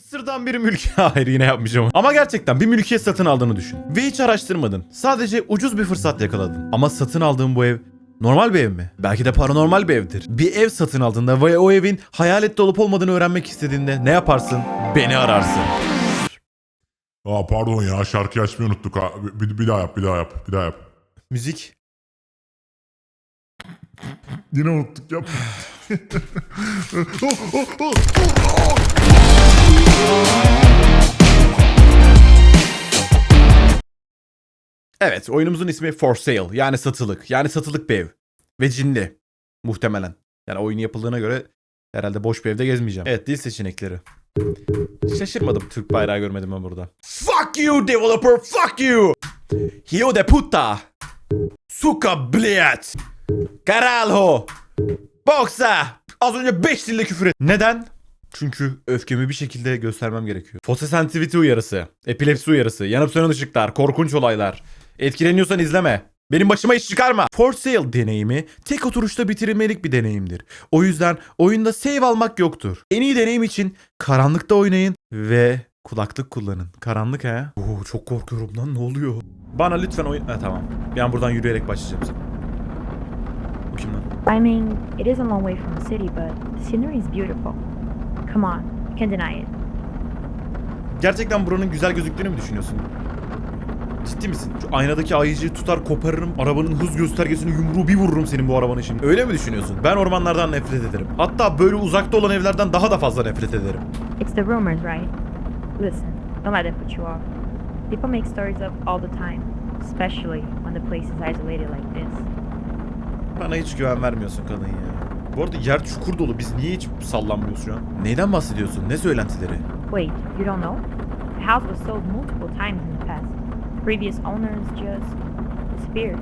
Mısır'dan bir mülk... Hayır yine yapmayacağım. Ama gerçekten bir mülkiyet satın aldığını düşün. Ve hiç araştırmadın. Sadece ucuz bir fırsat yakaladın. Ama satın aldığın bu ev normal bir ev mi? Belki de paranormal bir evdir. Bir ev satın aldığında ve o evin hayalette olup olmadığını öğrenmek istediğinde ne yaparsın? Beni ararsın. Aa pardon ya şarkıyı açmayı unuttuk ha. Bir- bir daha yap bir daha yap bir daha yap. Müzik. Yine unuttuk yap. Evet oyunumuzun ismi For Sale yani satılık. Yani satılık bir ev. Ve cinli. Muhtemelen. Yani oyun yapıldığına göre herhalde boş bir evde gezmeyeceğim. Evet dil seçenekleri. Şaşırmadım Türk bayrağı görmedim ben burada. Fuck you developer fuck you. Hijo de puta. Suka bled. Caralho. Boxa. Az önce 5 dilde küfür et. Neden? Çünkü öfkemi bir şekilde göstermem gerekiyor. Fotosensitivity uyarısı, epilepsi uyarısı, yanıp sönen ışıklar, korkunç olaylar. Etkileniyorsan izleme. Benim başıma iş çıkarma. For Sale deneyimi tek oturuşta bitirilmelik bir deneyimdir. O yüzden oyunda save almak yoktur. En iyi deneyim için karanlıkta oynayın ve kulaklık kullanın. Karanlık he? Oo, çok korkuyorum lan ne oluyor? Bana lütfen oyun... Ha tamam. Ben buradan yürüyerek başlayacağım. Bu kim lan? I mean, it is a long way from the city, but the scenery is beautiful. Come on, you can deny it. Gerçekten buranın güzel gözüktüğünü mü düşünüyorsun? Ciddi misin? Şu aynadaki ayıcıyı tutar koparırım. Arabanın hız göstergesini yumruğu bir vururum senin bu arabanı şimdi. Öyle mi düşünüyorsun? Ben ormanlardan nefret ederim. Hatta böyle uzakta olan evlerden daha da fazla nefret ederim. It's the rumors, right? Listen, don't let them put you off. People make stories up all the time, especially when the place is isolated like this. Bana hiç güven vermiyorsun kadın ya. Bu arada yer çukur dolu. Biz niye hiç sallanmıyoruz şu an? Neyden bahsediyorsun? Ne söylentileri? Wait, you don't know? The house was sold multiple times in the past. Previous owners just disappeared.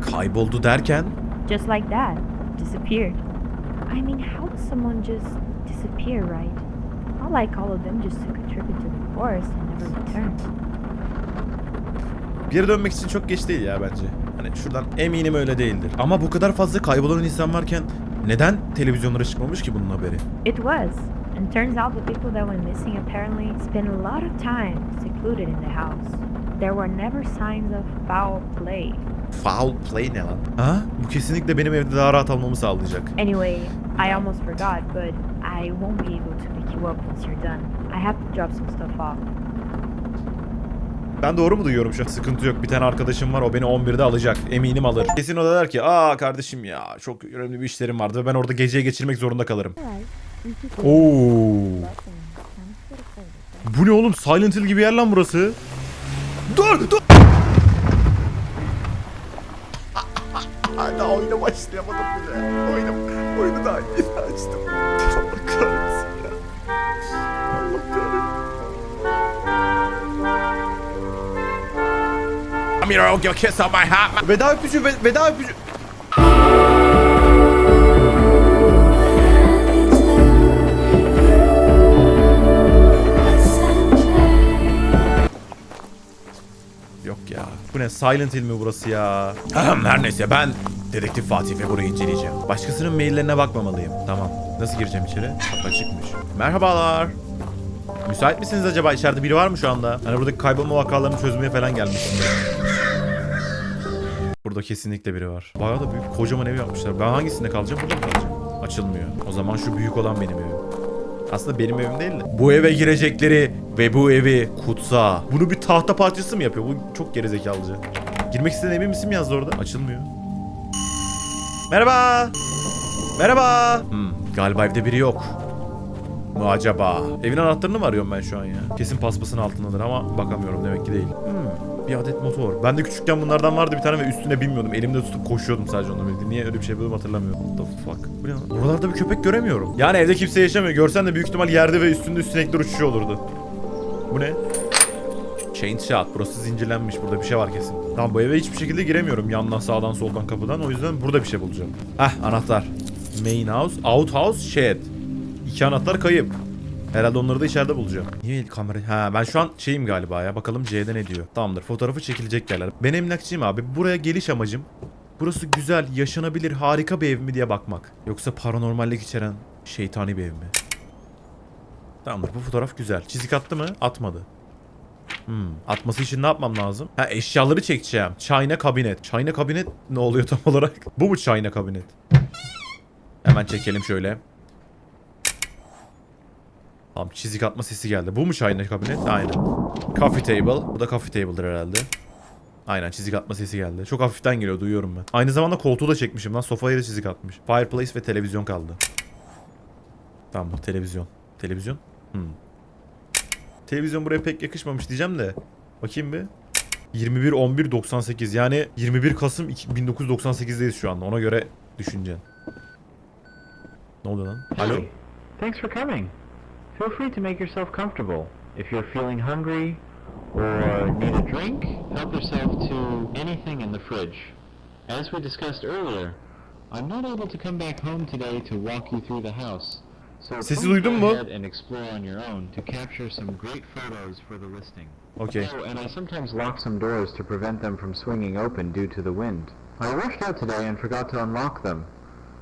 Kayboldu derken? Just like that, disappeared. I mean, how does someone just disappear, right? Not like all of them just took a trip into the forest and never returned. Geri dönmek için çok geç değil ya bence. Hani şuradan eminim öyle değildir. Ama bu kadar fazla kaybolan insan varken neden televizyonlara çıkmamış ki bunun haberi? It was. And turns out the people that went missing apparently spent a lot of time secluded in the house. There were never signs of foul play. Foul play ne lan? Ha? Bu kesinlikle benim evde daha rahat almamı sağlayacak. Anyway, I almost forgot, but I won't be able to pick you up once you're done. I have to drop some stuff off. Ben doğru mu duyuyorum şu an? Sıkıntı yok. Bir tane arkadaşım var o beni 11'de alacak. Eminim alır. Kesin o da der ki aa kardeşim ya çok önemli bir işlerim vardı ve ben orada geceyi geçirmek zorunda kalırım. Oo. Bu ne oğlum? Silent Hill gibi yer lan burası. Dur dur. daha oyuna başlayamadım bile. Oyunu, oyunu daha yeni açtım. I'm I'll give a kiss on my hat. Veda öpücü, ve- veda öpücü. Yok ya. Bu ne? Silent Hill mi burası ya? Ahem, Her neyse ben Dedektif Fatih ve burayı inceleyeceğim. Başkasının maillerine bakmamalıyım. Tamam. Nasıl gireceğim içeri? Kapı açıkmış. Merhabalar. Müsait misiniz acaba? İçeride biri var mı şu anda? Hani buradaki kaybolma vakalarını çözmeye falan gelmiştim. Burada kesinlikle biri var. Bayağı da büyük kocaman ev yapmışlar. Ben hangisinde kalacağım? Burada mı kalacağım? Açılmıyor. O zaman şu büyük olan benim evim. Aslında benim evim değil de. Bu eve girecekleri ve bu evi kutsa. Bunu bir tahta parçası mı yapıyor? Bu çok gerizekalıca. Girmek istediğine emin misin mi yazdı orada? Açılmıyor. Merhaba. Merhaba. Hmm, galiba evde biri yok. Mu acaba? Evin anahtarını mı arıyorum ben şu an ya? Kesin paspasın altındadır ama bakamıyorum demek ki değil. Hmm, bir adet motor. Ben de küçükken bunlardan vardı bir tane ve üstüne binmiyordum. Elimde tutup koşuyordum sadece onunla birlikte. Niye öyle bir şey yapıyordum hatırlamıyorum. What the fuck? Bu ne lan? Oralarda bir köpek göremiyorum. Yani evde kimse yaşamıyor. Görsen de büyük ihtimal yerde ve üstünde sinekler uçuşuyor olurdu. Bu ne? Chain shot. Burası zincirlenmiş. Burada bir şey var kesin. Tamam bu eve hiçbir şekilde giremiyorum. Yandan, sağdan, soldan, kapıdan. O yüzden burada bir şey bulacağım. Heh anahtar. Main house, out house, shed. İki anahtar kayıp. Herhalde onları da içeride bulacağım. Niye el kamera? Ha ben şu an şeyim galiba ya. Bakalım C'de ne diyor. Tamamdır. Fotoğrafı çekilecek yerler. Ben emlakçıyım abi. Buraya geliş amacım burası güzel, yaşanabilir, harika bir ev mi diye bakmak. Yoksa paranormallik içeren şeytani bir ev mi? Tamamdır bu fotoğraf güzel. Çizik attı mı? Atmadı. Hmm. Atması için ne yapmam lazım? Ha eşyaları çekeceğim. China kabinet. China kabinet ne oluyor tam olarak? Bu mu China kabinet? Hemen çekelim şöyle. Tamam çizik atma sesi geldi. Bu mu China kabinet? Aynen. Coffee table. Bu da coffee table'dır herhalde. Aynen çizik atma sesi geldi. Çok hafiften geliyor duyuyorum ben. Aynı zamanda koltuğu da çekmişim lan. Sofaya da çizik atmış. Fireplace ve televizyon kaldı. Tamam bu televizyon. Televizyon? Hmm. Televizyon buraya pek yakışmamış diyeceğim de. Bakayım bir. 21 11 98 yani 21 Kasım 2- 1998'deyiz şu anda. Ona göre düşüneceksin. Ne oldu lan? Alo. Thanks for coming. Feel free to make yourself comfortable. If you're feeling hungry or uh, need a drink, help yourself to anything in the fridge. As we discussed earlier, I'm not able to come back home today to walk you through the house. So Sesi please duydun go mu? ahead and explore on your own to capture some great photos for the listing. Okay. Oh, and I sometimes lock some doors to prevent them from swinging open due to the wind. I rushed out today and forgot to unlock them,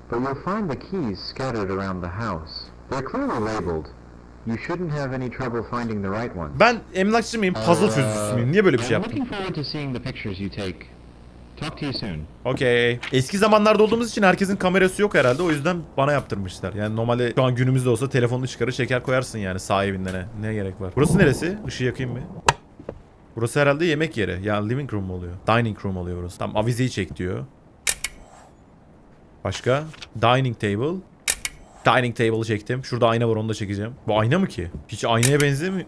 but you'll find the keys scattered around the house. They're clearly labeled. You shouldn't have any trouble finding the right ones. Ben emlakçı mıyım? Puzzle çözücüsü müyüm? Niye böyle bir şey I'm yaptım? looking forward to seeing the pictures you take. Talk to you soon. Okey. Eski zamanlarda olduğumuz için herkesin kamerası yok herhalde. O yüzden bana yaptırmışlar. Yani normalde şu an günümüzde olsa telefonunu çıkarır çeker koyarsın yani sahibinden ne. Ne gerek var? Burası neresi? Işığı yakayım mı? Burası herhalde yemek yeri. Yani living room oluyor? Dining room oluyor burası. Tamam avizeyi çek diyor. Başka? Dining table. Dining table'ı çektim. Şurada ayna var onu da çekeceğim. Bu ayna mı ki? Hiç aynaya benzemiyor.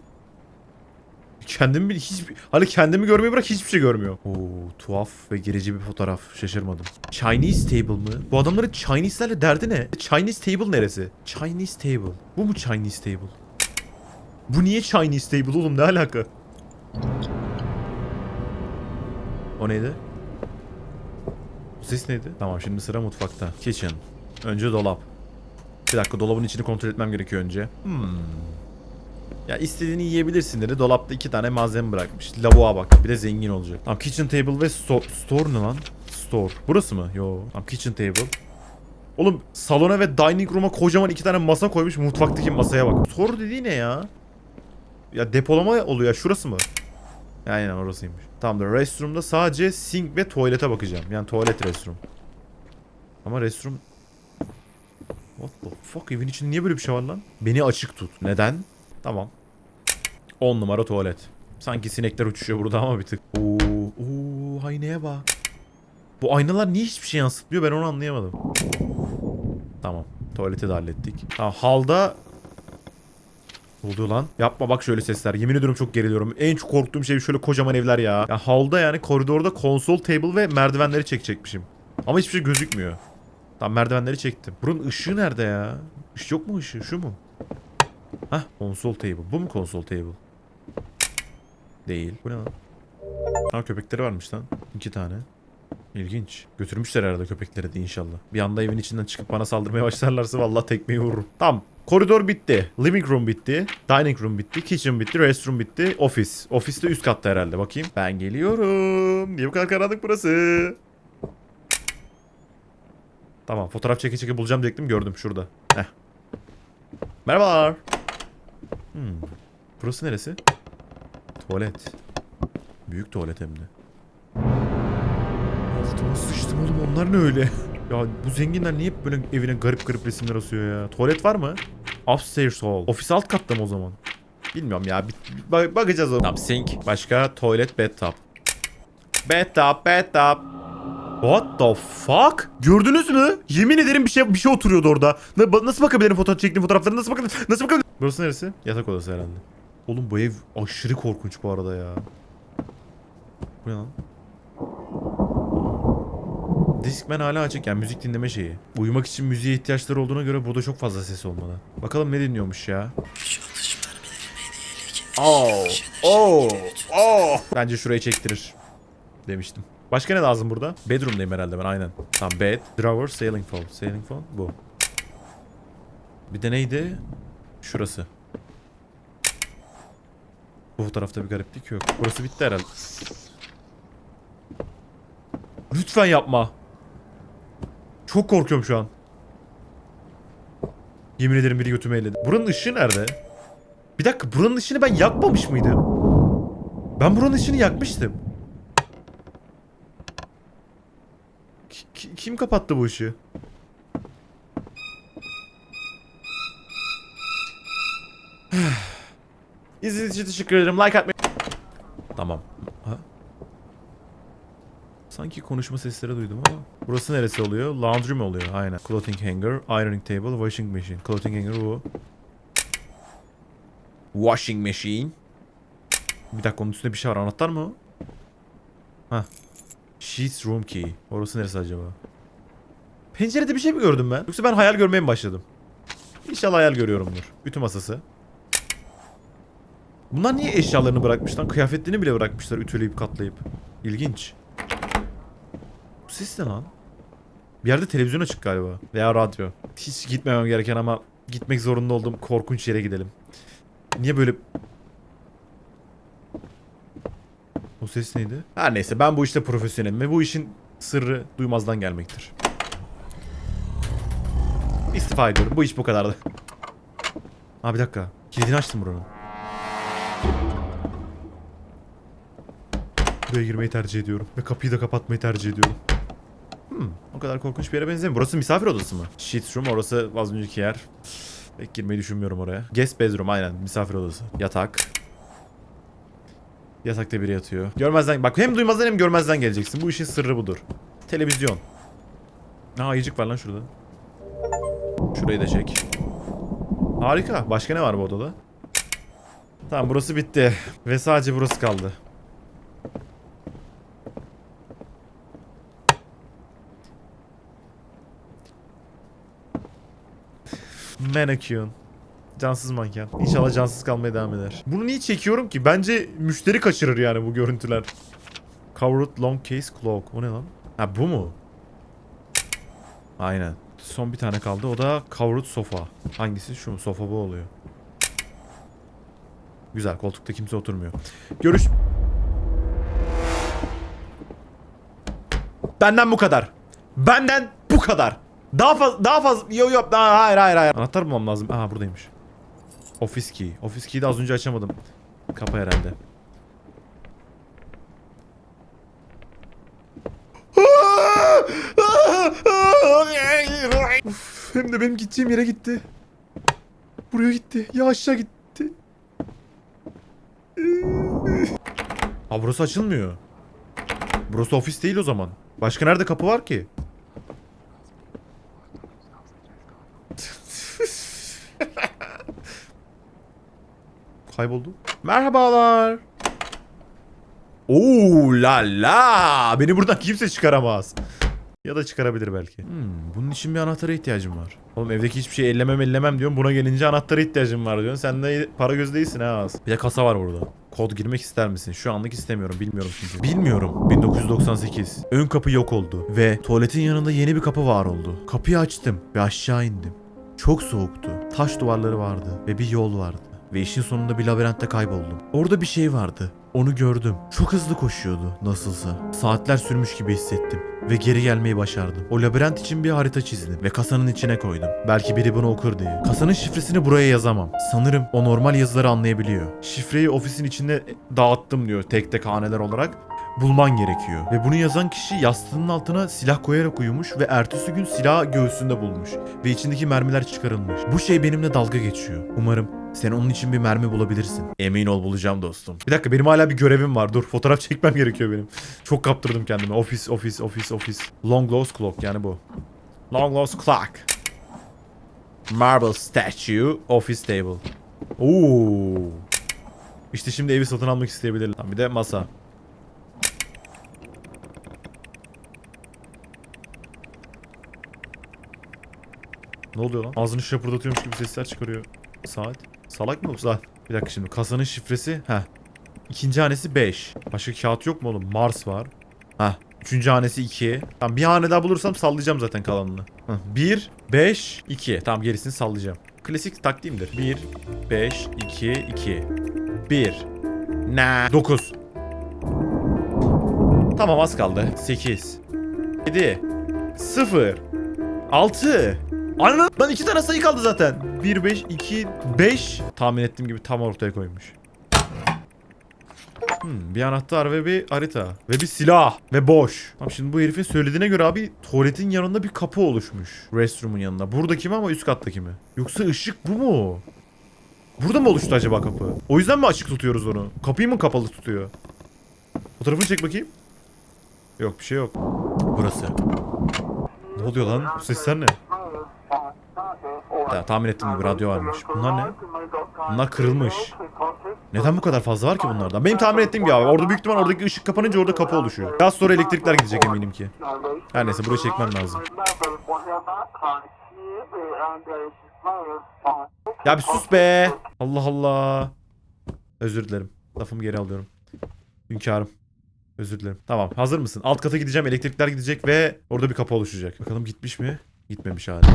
Kendimi hiç hani kendimi görmeyi bırak hiçbir şey görmüyor. Oo tuhaf ve gerici bir fotoğraf. Şaşırmadım. Chinese table mı? Bu adamların Chinese'lerle derdi ne? Chinese table neresi? Chinese table. Bu mu Chinese table? Bu niye Chinese table oğlum ne alaka? O neydi? Bu ses neydi? Tamam şimdi sıra mutfakta. Kitchen. Önce dolap. Bir dakika dolabın içini kontrol etmem gerekiyor önce. Hmm. Ya istediğini yiyebilirsin dedi. Dolapta iki tane malzeme bırakmış. Lavuğa bak. Bir de zengin olacak. Tamam kitchen table ve sto- store ne lan? Store. Burası mı? Yo. Tamam kitchen table. Oğlum salona ve dining room'a kocaman iki tane masa koymuş. Mutfaktaki masaya bak. Store dediği ne ya? Ya depolama oluyor. Şurası mı? Aynen orasıymış. Tamamdır. Restroom'da sadece sink ve tuvalete bakacağım. Yani tuvalet restroom. Ama restroom... What the fuck? Evin içinde niye böyle bir şey var lan? Beni açık tut. Neden? Tamam. 10 numara tuvalet. Sanki sinekler uçuşuyor burada ama bir tık. Oo, oo aynaya bak. Bu aynalar niye hiçbir şey yansıtmıyor ben onu anlayamadım. Tamam. Tuvaleti de hallettik. Tamam halda oluyor lan? Yapma bak şöyle sesler. Yemin ediyorum çok geriliyorum. En çok korktuğum şey şöyle kocaman evler ya. Ya halda yani koridorda konsol table ve merdivenleri çekecekmişim. Ama hiçbir şey gözükmüyor. Tamam merdivenleri çektim. Buranın ışığı nerede ya? Işık yok mu ışığı? Şu mu? Hah konsol table. Bu mu konsol table? Değil. Bu ne lan? Ha köpekleri varmış lan. İki tane. İlginç. Götürmüşler herhalde köpekleri de inşallah. Bir anda evin içinden çıkıp bana saldırmaya başlarlarsa vallahi tekmeyi vururum. Tamam. Koridor bitti. Living room bitti. Dining room bitti. Kitchen bitti. Restroom bitti. Ofis. Ofis de üst katta herhalde. Bakayım. Ben geliyorum. Niye bu kadar karanlık burası? Tamam. Fotoğraf çeke çeke bulacağım diyecektim. Gördüm şurada. Heh. Merhabalar. Hmm. Burası neresi? Tuvalet. Büyük tuvalet hem de. Altıma sıçtım oğlum onlar ne öyle? ya bu zenginler niye böyle evine garip garip resimler asıyor ya? Tuvalet var mı? Upstairs hall. Ofis alt katta mı o zaman? Bilmiyorum ya. Bak- bakacağız o. Tamam sink. Başka tuvalet bathtub. Bathtub bathtub. What the fuck? Gördünüz mü? Yemin ederim bir şey bir şey oturuyordu orada. Nasıl bakabilirim fotoğraf çektiğim fotoğraflara? Nasıl bakabilirim? Nasıl bakabilirim? Burası neresi? Yatak odası herhalde. Oğlum bu ev aşırı korkunç bu arada ya. Bu ne lan? Discman hala açık yani müzik dinleme şeyi. Uyumak için müziğe ihtiyaçları olduğuna göre burada çok fazla ses olmalı. Bakalım ne dinliyormuş ya. Oh, oh, oh. Bence şurayı çektirir. Demiştim. Başka ne lazım burada? Bedroom'dayım herhalde ben aynen. Tamam bed, drawer, sailing phone. Sailing phone bu. Bir de neydi? Şurası. Bu fotoğrafta bir gariplik yok. Burası bitti herhalde. Lütfen yapma. Çok korkuyorum şu an. Yemin ederim biri götümü elledi. Buranın ışığı nerede? Bir dakika buranın ışığını ben yakmamış mıydım? Ben buranın ışığını yakmıştım. Ki- ki- kim kapattı bu ışığı? İzlediğiniz için teşekkür ederim. Like atmayı... Tamam. Ha? Sanki konuşma sesleri duydum ama. Burası neresi oluyor? Laundry mi oluyor? Aynen. Clothing hanger, ironing table, washing machine. Clothing hanger bu. Washing machine. Bir dakika onun üstünde bir şey var. Anahtar mı o? Hah. Sheets room key. Orası neresi acaba? Pencerede bir şey mi gördüm ben? Yoksa ben hayal görmeye mi başladım? İnşallah hayal görüyorumdur. Ütü masası. Bunlar niye eşyalarını bırakmışlar? Kıyafetlerini bile bırakmışlar ütüleyip katlayıp. İlginç. Bu ses ne lan? Bir yerde televizyon açık galiba. Veya radyo. Hiç gitmemem gereken ama gitmek zorunda olduğum korkunç yere gidelim. Niye böyle... O ses neydi? Her neyse ben bu işte profesyonelim ve bu işin sırrı duymazdan gelmektir. İstifa ediyorum. Bu iş bu kadardı. Aa bir dakika. Kilidini açtım buranın. Buraya girmeyi tercih ediyorum. Ve kapıyı da kapatmayı tercih ediyorum. Hmm, o kadar korkunç bir yere benzemiyor. Burası misafir odası mı? Sheet room orası az önceki yer. Pek girmeyi düşünmüyorum oraya. Guest bedroom aynen misafir odası. Yatak. Yatakta biri yatıyor. Görmezden bak hem duymazdan hem görmezden geleceksin. Bu işin sırrı budur. Televizyon. Aa ayıcık var lan şurada. Şurayı da çek. Harika. Başka ne var bu odada? Tamam burası bitti. Ve sadece burası kaldı. Mannequin. Cansız manken. İnşallah cansız kalmaya devam eder. Bunu niye çekiyorum ki? Bence müşteri kaçırır yani bu görüntüler. Covered long case clock. O ne lan? Ha bu mu? Aynen. Son bir tane kaldı. O da covered sofa. Hangisi? Şu mu? Sofa bu oluyor. Güzel. Koltukta kimse oturmuyor. Görüş... Benden bu kadar. Benden bu kadar. Daha fazla daha fazla yok yok daha hayır hayır hayır. Anahtar bulmam lazım. Aha buradaymış. Office key. Office key'i de az önce açamadım. Kapa herhalde. Uf, hem de benim gideceğim yere gitti. Buraya gitti. Ya aşağı gitti. Ha burası açılmıyor. Burası ofis değil o zaman. Başka nerede kapı var ki? Kayboldu. Merhabalar. Oo la la. Beni buradan kimse çıkaramaz. Ya da çıkarabilir belki. Hmm, bunun için bir anahtara ihtiyacım var. Oğlum evdeki hiçbir şey ellemem ellemem diyorsun. Buna gelince anahtara ihtiyacım var diyorsun. Sen de para göz değilsin ha az. Bir de kasa var burada. Kod girmek ister misin? Şu anlık istemiyorum. Bilmiyorum çünkü. Bilmiyorum. 1998. Ön kapı yok oldu. Ve tuvaletin yanında yeni bir kapı var oldu. Kapıyı açtım ve aşağı indim. Çok soğuktu. Taş duvarları vardı ve bir yol vardı. Ve işin sonunda bir labirentte kayboldum. Orada bir şey vardı. Onu gördüm. Çok hızlı koşuyordu nasılsa. Saatler sürmüş gibi hissettim ve geri gelmeyi başardım. O labirent için bir harita çizdim ve kasanın içine koydum. Belki biri bunu okur diye. Kasanın şifresini buraya yazamam. Sanırım o normal yazıları anlayabiliyor. Şifreyi ofisin içinde dağıttım diyor tek tek haneler olarak. Bulman gerekiyor. Ve bunu yazan kişi yastığının altına silah koyarak uyumuş ve ertesi gün silahı göğsünde bulmuş. Ve içindeki mermiler çıkarılmış. Bu şey benimle dalga geçiyor. Umarım sen onun için bir mermi bulabilirsin. Emin ol bulacağım dostum. Bir dakika benim hala bir görevim var. Dur fotoğraf çekmem gerekiyor benim. Çok kaptırdım kendimi. Ofis, ofis, ofis, ofis. Long lost clock yani bu. Long lost clock. Marble statue, office table. Oo. İşte şimdi evi satın almak isteyebilirler. Bir de masa. Ne oluyor lan? Ağzını şapırdatıyormuş gibi sesler çıkarıyor. Saat. Salak mı bu saat? Bir dakika şimdi kasanın şifresi. Heh. İkinci hanesi 5. Başka kağıt yok mu oğlum? Mars var. Heh. Üçüncü hanesi 2. Tamam bir hane daha bulursam sallayacağım zaten kalanını. 1, 5, 2. Tamam gerisini sallayacağım. Klasik taktiğimdir. 1, 5, 2, 2. 1. Na. 9. Tamam az kaldı. 8. 7. 0. 6. Anladın? Lan iki tane sayı kaldı zaten. 1 5 2 5 tahmin ettiğim gibi tam ortaya koymuş. Hmm, bir anahtar ve bir harita. Ve bir silah. Ve boş. Tamam şimdi bu herifin söylediğine göre abi tuvaletin yanında bir kapı oluşmuş. Restroom'un yanında. Buradaki mi ama üst kattaki mi? Yoksa ışık bu mu? Burada mı oluştu acaba kapı? O yüzden mi açık tutuyoruz onu? Kapıyı mı kapalı tutuyor? Fotoğrafını çek bakayım. Yok bir şey yok. Burası. Ne oluyor lan? Bu sesler ne? Ya, tahmin ettiğim gibi radyo varmış. Bunlar ne? Bunlar kırılmış. Neden bu kadar fazla var ki bunlardan? Benim tahmin ettiğim gibi abi. Orada büyük ihtimal oradaki ışık kapanınca orada kapı oluşuyor. Biraz sonra elektrikler gidecek eminim ki. Her neyse burayı çekmem lazım. Ya bir sus be. Allah Allah. Özür dilerim. Lafımı geri alıyorum. Hünkârım. Özür dilerim. Tamam hazır mısın? Alt kata gideceğim elektrikler gidecek ve orada bir kapı oluşacak. Bakalım gitmiş mi? Gitmemiş hali.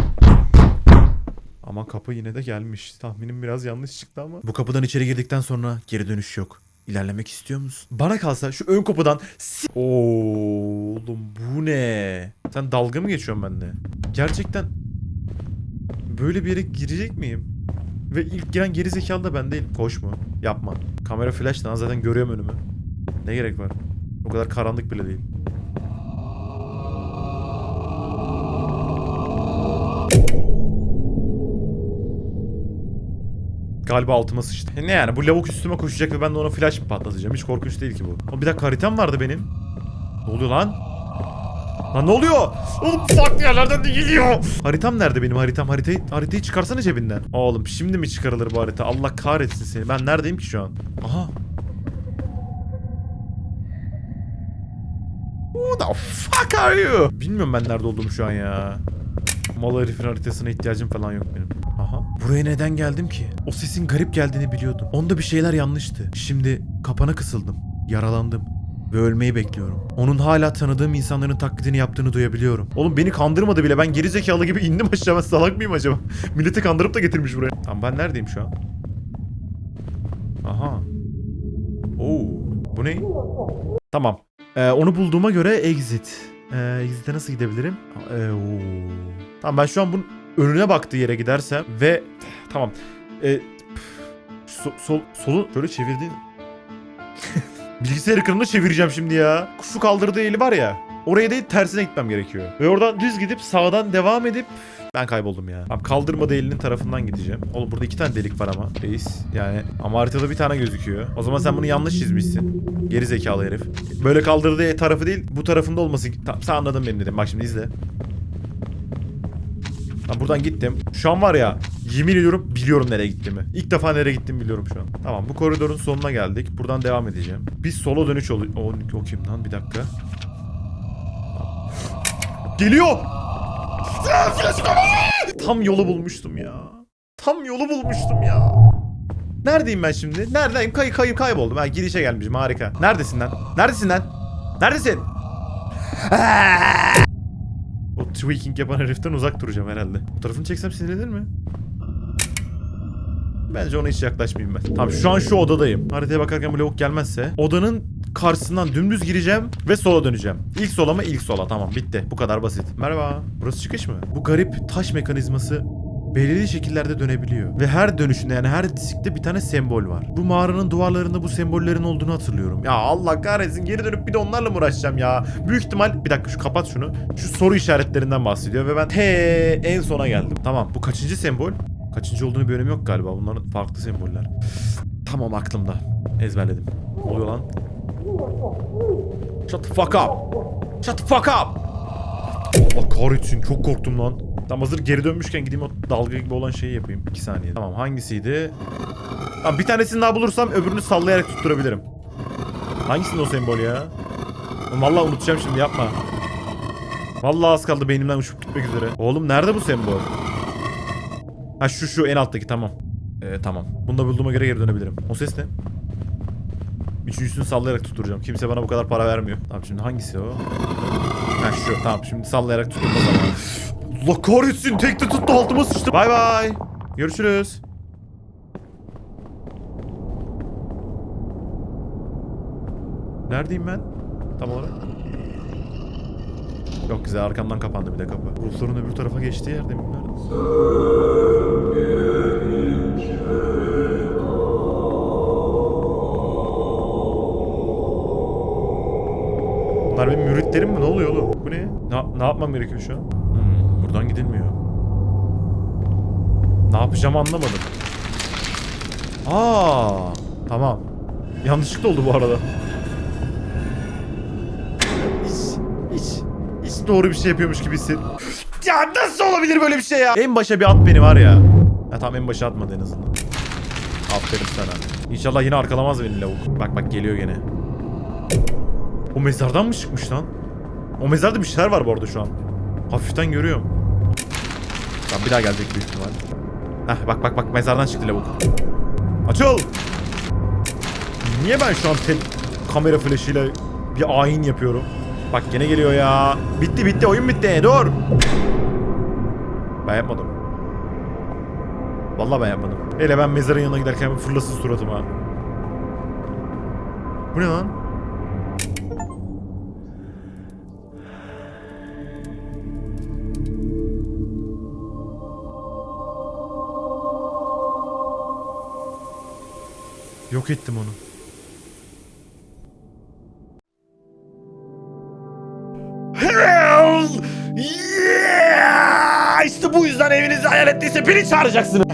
Ama kapı yine de gelmiş. Tahminim biraz yanlış çıktı ama. Bu kapıdan içeri girdikten sonra geri dönüş yok. İlerlemek istiyor musun? Bana kalsa şu ön kapıdan si- Oğlum bu ne? Sen dalga mı geçiyorsun benimle? Gerçekten böyle bir yere girecek miyim? Ve ilk giren geri zekalı da ben değil. Koş mu? Yapma. Kamera flash lan zaten görüyorum önümü. Ne gerek var? O kadar karanlık bile değil. Galiba altıma sıçtı. Ne yani bu lavuk üstüme koşacak ve ben de ona flash mı patlatacağım? Hiç korkunç değil ki bu. O bir dakika haritam vardı benim. Ne oluyor lan? Lan ne oluyor? Oğlum farklı yerlerden de geliyor. Haritam nerede benim haritam? Haritayı, haritayı çıkarsana cebinden. Oğlum şimdi mi çıkarılır bu harita? Allah kahretsin seni. Ben neredeyim ki şu an? Aha. Who the fuck are you? Bilmiyorum ben nerede olduğumu şu an ya. Mal herifin haritasına ihtiyacım falan yok benim. Buraya neden geldim ki? O sesin garip geldiğini biliyordum. Onda bir şeyler yanlıştı. Şimdi kapana kısıldım. Yaralandım. Ve ölmeyi bekliyorum. Onun hala tanıdığım insanların taklidini yaptığını duyabiliyorum. Oğlum beni kandırmadı bile. Ben geri zekalı gibi indim aşağı. Ben salak mıyım acaba? Milleti kandırıp da getirmiş buraya. Tamam ben neredeyim şu an? Aha. Oo. Bu ne? Tamam. Ee, onu bulduğuma göre exit. Ee, exit'e nasıl gidebilirim? Ee, oo. Tamam ben şu an bunun önüne baktığı yere gidersem ve tamam. So- sol solu şöyle çevirdiğin Bilgisayar ekranını çevireceğim şimdi ya. Şu kaldırdığı eli var ya. Oraya değil tersine gitmem gerekiyor. Ve oradan düz gidip sağdan devam edip ben kayboldum ya. Tamam kaldırmadığı elinin tarafından gideceğim. Oğlum burada iki tane delik var ama. Reis. Yani ama haritada bir tane gözüküyor. O zaman sen bunu yanlış çizmişsin. Geri zekalı herif. Böyle kaldırdığı tarafı değil bu tarafında olması. Tamam sen anladın beni dedim. Bak şimdi izle. Ben buradan gittim. Şu an var ya yemin ediyorum biliyorum nereye gittiğimi. İlk defa nereye gittiğimi biliyorum şu an. Tamam bu koridorun sonuna geldik. Buradan devam edeceğim. Biz sola dönüş ol... O, o kim lan bir dakika. Geliyor! Tam yolu bulmuştum ya. Tam yolu bulmuştum ya. Neredeyim ben şimdi? Neredeyim? Kay kayıp kayboldum. Ha girişe gelmişim harika. Neredesin lan? Neredesin lan? Neredesin? O tweaking yapan heriften uzak duracağım herhalde. Fotoğrafını çeksem sinirlenir mi? Bence ona hiç yaklaşmayayım ben. Tamam şu an şu odadayım. Haritaya bakarken bu lavuk gelmezse odanın karşısından dümdüz gireceğim ve sola döneceğim. İlk sola mı ilk sola tamam bitti. Bu kadar basit. Merhaba. Burası çıkış mı? Bu garip taş mekanizması belirli şekillerde dönebiliyor. Ve her dönüşünde yani her diskte bir tane sembol var. Bu mağaranın duvarlarında bu sembollerin olduğunu hatırlıyorum. Ya Allah kahretsin geri dönüp bir de onlarla mı uğraşacağım ya? Büyük ihtimal bir dakika şu kapat şunu. Şu soru işaretlerinden bahsediyor ve ben te en sona geldim. Tamam bu kaçıncı sembol? Kaçıncı olduğunu bir önemi yok galiba. Bunların farklı semboller. Tamam aklımda. Ezberledim. Ne oluyor lan? Shut the fuck up. Shut the fuck up. Allah kahretsin çok korktum lan. Tam hazır geri dönmüşken gideyim o dalga gibi olan şeyi yapayım. 2 saniye. Tamam hangisiydi? Tamam bir tanesini daha bulursam öbürünü sallayarak tutturabilirim. Hangisinde o sembol ya? Vallahi unutacağım şimdi yapma. Vallahi az kaldı beynimden uçup gitmek üzere. Oğlum nerede bu sembol? Ha şu şu en alttaki tamam. Ee, tamam. Bunu da bulduğuma göre geri dönebilirim. O ses ne? Üçüncüsünü sallayarak tutturacağım. Kimse bana bu kadar para vermiyor. Tamam şimdi hangisi o? Şu tamam şimdi sallayarak tutturma zamanı. Allah kahretsin tekte tuttu altıma sıçtı. Bay bay. Görüşürüz. Neredeyim ben? Tam olarak. Çok güzel arkamdan kapandı bir de kapı. Ruhların öbür tarafa geçtiği yerde? Nerede? Bunlar benim müritlerim mi? Ne oluyor oğlum? Ne? Yapmam gerekiyor şu an? Hmm, buradan gidilmiyor. Ne yapacağımı anlamadım. Aa, tamam. Yanlışlıkla oldu bu arada. Hiç, hiç, hiç doğru bir şey yapıyormuş gibi hisset. Ya nasıl olabilir böyle bir şey ya? En başa bir at beni var ya. Ha tamam en başa atmadı en azından. Aferin sana. İnşallah yine arkalamaz beni lavuk. Bak bak geliyor gene. O mezardan mı çıkmış lan? O mezarda bir şeyler var bu arada şu an. Hafiften görüyorum. Tamam bir daha gelecek büyük ihtimal. Heh bak bak bak mezardan çıktı lavuk. Açıl! Niye ben şu an tel kamera flaşıyla bir ayin yapıyorum? Bak gene geliyor ya. Bitti bitti oyun bitti dur. Ben yapmadım. Vallahi ben yapmadım. Hele ben mezarın yanına giderken fırlasın suratıma. Bu ne lan? Yok ettim onu. Hell yeah! İşte bu yüzden evinizi hayal ettiyse beni çağıracaksınız.